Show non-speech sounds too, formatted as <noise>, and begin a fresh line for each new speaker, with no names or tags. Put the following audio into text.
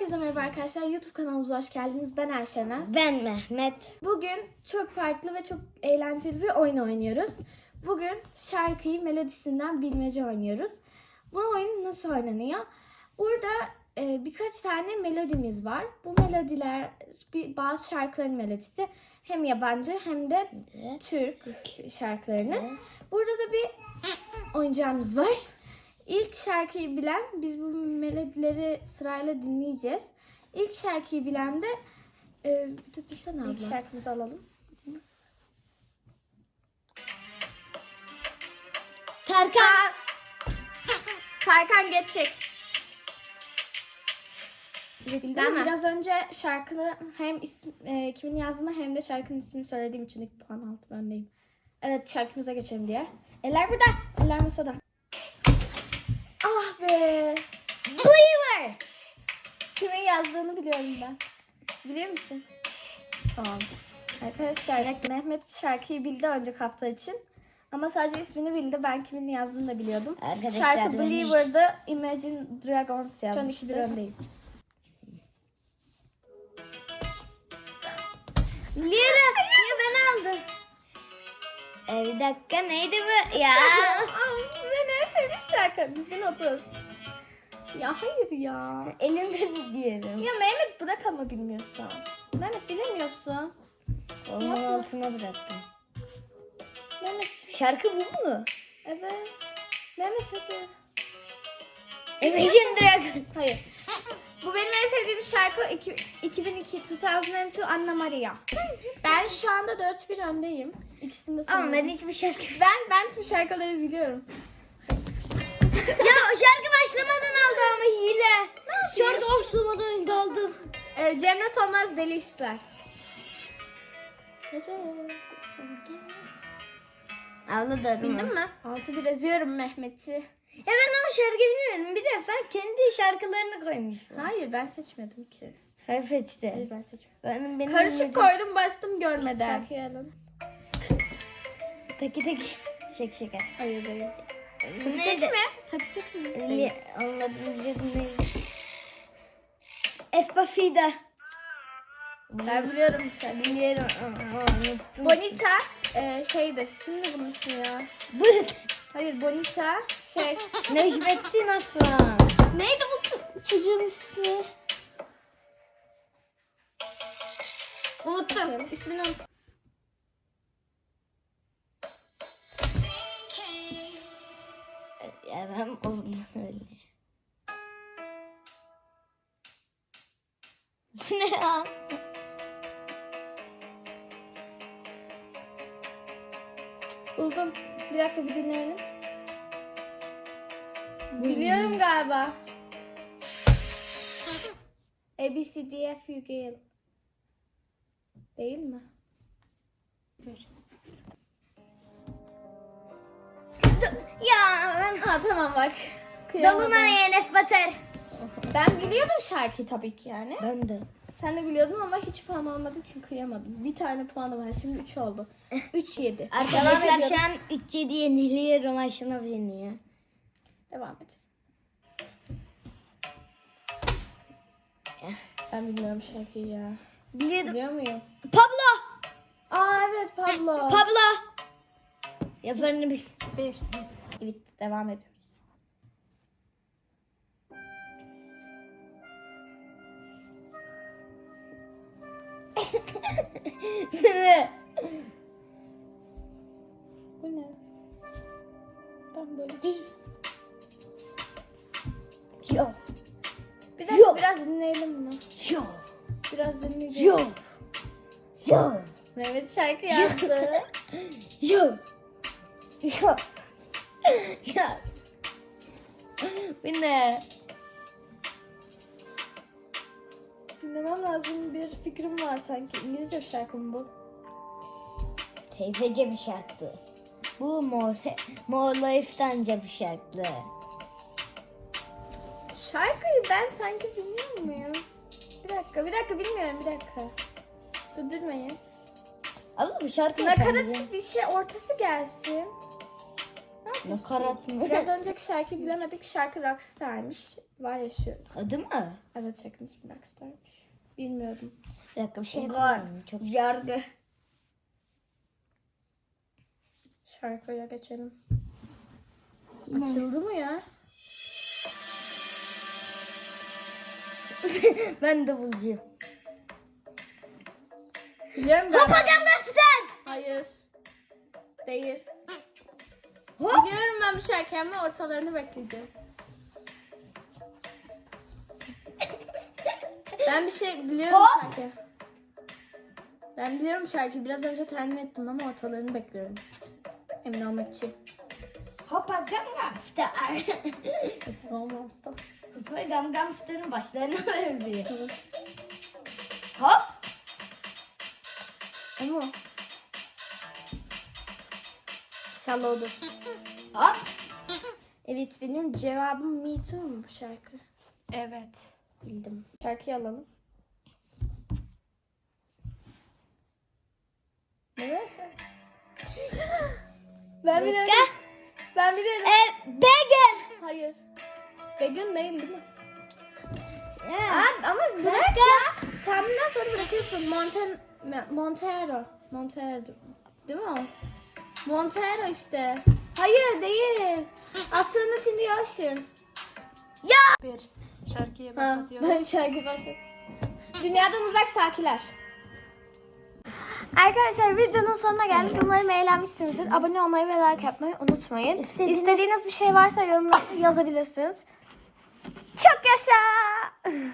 Herkese merhaba arkadaşlar. YouTube kanalımıza hoş geldiniz. Ben Ayşenaz.
Ben Mehmet.
Bugün çok farklı ve çok eğlenceli bir oyun oynuyoruz. Bugün şarkıyı melodisinden bilmece oynuyoruz. Bu oyun nasıl oynanıyor? Burada e, birkaç tane melodimiz var. Bu melodiler bir, bazı şarkıların melodisi hem yabancı hem de Türk şarkılarının. Burada da bir oyuncağımız var. İlk şarkıyı bilen, biz bu melodileri sırayla dinleyeceğiz. İlk şarkıyı bilen de e, bir tutsana abla.
İlk
şarkımızı alalım.
Tarkan.
Tarkan geçecek.
Değil mi?
Biraz önce şarkını hem isim, e, kimin yazdığını hem de şarkının ismini söylediğim için ilk puan aldım öndeyim. Evet şarkımıza geçelim diye. Eller burada. Eller masada. Ah be.
Believer.
Kimin yazdığını biliyorum ben. Biliyor musun? Tamam. Arkadaşlar Mehmet şarkıyı bildi önce kaptığı için. Ama sadece ismini bildi. Ben kimin yazdığını da biliyordum.
Arkadaşlar,
Şarkı Believer'da Imagine Dragons yazmıştı.
Tanıştı.
öndeyim.
Biliyorum. Ya ben aldım. E, bir dakika neydi bu? Ya. <laughs>
Şarkı. Düzgün otur. Ya hayır ya.
Elimde tutuyorum.
Ya Mehmet bırak ama bilmiyorsan. Mehmet bilemiyorsun.
Onun altına bıraktım.
Mehmet
Şarkı bu mu?
evet. Mehmet hadi.
Imagine Dragon. <laughs>
Hayır. Bu benim en sevdiğim şarkı iki- 2002 2002 Anna Maria. Ben şu anda 4-1 öndeyim. İkisinde
Ama ben hiçbir şarkı...
ben ben tüm şarkıları biliyorum.
Ya şarkı başlamadan aldı ama hile. Şarkı başlamadan kaldım.
Ee, Cemre Solmaz Deli Hisler. Gece
Anladım.
Bildin mi? 6-1 eziyorum Mehmet'i.
Ya ben ama şarkı bilmiyorum. Bir defa kendi şarkılarını koymuşum.
Hayır ben seçmedim ki.
Sen seçti.
Hayır ben seçmedim.
Benim, benim
Karışık koydum bastım görmeden. Şarkıyı alın.
Taki taki. Şaka şaka.
Hayır değil. Mi? Değil.
Niye anladım dedim neydi? Espafida.
Ben biliyorum şarkıyı.
Biliyorum unuttum.
Bonita e, şeydi. Kimdi bunun ismi ya?
Bu
Hayır Bonita şey.
Necmettin Aslan.
Neydi bu çocuğun ismi? Unuttum. İsmini unuttum.
Ne ya?
Buldum. Bir dakika bir dinleyelim. Biliyorum galiba. A, B, C, D, F, U, G, L. Değil mi?
Ya ben...
Ha tamam bak. Kıyamadım.
Dalına Enes Bater.
Ben biliyordum şarkıyı tabii ki yani.
Ben de.
Sen de biliyordun ama hiç puan olmadığı için kıyamadım. Bir tane puanı var. Şimdi 3 oldu. 3 7. <laughs>
Arkadaşlar şu an 3-7 yeniliyorum. Ayşenaz yeniyor.
Devam et. Ben bilmiyorum şarkıyı ya.
Biliyorum.
Biliyor muyum?
Pablo.
Aa evet Pablo.
Pablo. Yazarını bil.
Bir. Evet devam ediyoruz. Bu ne? Ben böyle değil.
Yo.
Bir dakika
Yok.
biraz dinleyelim bunu.
Yo.
Biraz dinleyeceğiz.
Yo. Yo.
Mehmet şarkı yazdı.
Yo. Yo. Yo.
Bu ne? Dinlemem lazım bir fikrim var sanki. İngilizce bir şarkı mı bu?
Teyfece bir şarkı. Bu Mo Moğolistanca bir şarkı.
Şarkıyı ben sanki bilmiyor muyum? Bir dakika, bir dakika bilmiyorum bir dakika. Durdurmayın.
Ama bu şarkı.
Nakarat bir şey ortası gelsin.
Nakarat mı?
Biraz önceki şarkıyı bilemedik. Şarkı Rockstar'mış. Var ya şu.
Adı mı?
Evet şarkının ismi Rockstar'mış. Bilmiyorum.
Bir dakika bir şey
var.
Çok
Jargı.
Şarkıya geçelim. Açıldı mı ya? <laughs>
ben de bulacağım.
Biliyorum galiba.
Gangnam Style.
Hayır. Değil.
Hop.
Biliyorum ben bu şarkıyı ortalarını bekleyeceğim. ben bir şey biliyorum
Hop.
şarkıyı. Ben biliyorum şarkıyı. Biraz önce tahmin ettim ama ortalarını bekliyorum. Emin olmak için.
Hoppa Style.
Olmam stop.
Hoppa Gangnam Style'ın başlarına <laughs> benziyor. Hop.
Ama İnşallah odur.
Hop.
Evet benim cevabım Me Too mu bu şarkı?
Evet.
Bildim. Şarkıyı alalım. Ne var şarkı? ben biliyorum. Ben biliyorum.
E, Begin.
Hayır. Begin değil değil mi?
Ya.
Abi, ama bırak ya. Sen bundan sonra bırakıyorsun. Monten Montero. Montero. Değil mi o? Montero işte. Hayır değil. Astronaut in the Ocean.
Bir şarkıya
Ha,
başlatıyorum.
ben şarkı başladım. Dünyadan uzak sakiler. Arkadaşlar videonun sonuna geldik. Umarım eğlenmişsinizdir. Abone olmayı ve like yapmayı unutmayın. İstediğiniz bir şey varsa yorumlara yazabilirsiniz. Çok yaşa!